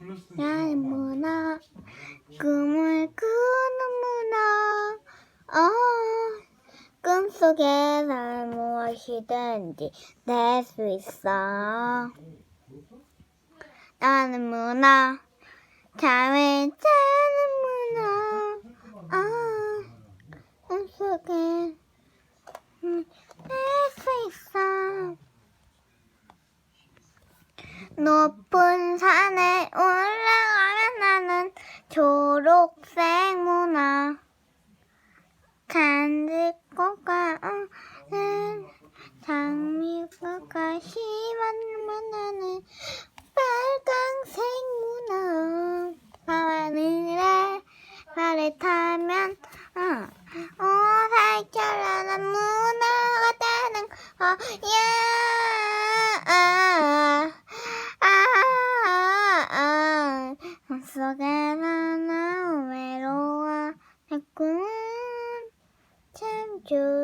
나는 문화 꿈을 꾸는 문화 어 꿈속에 난 무엇이든지 낼 수 있어. 나는 문화 잠을 자는 문화 어 꿈속에 낼 수 있어. 높은 산에 나는 초록색 문화 간직꽃과 은 장미꽃과 심한 문화는 빨강색 문화 하늘에 발을 타면 어, 오살결하는 문화가 되는 거야! 아, 아, 아, 속에 나는 외로워. 매꿈참 좋아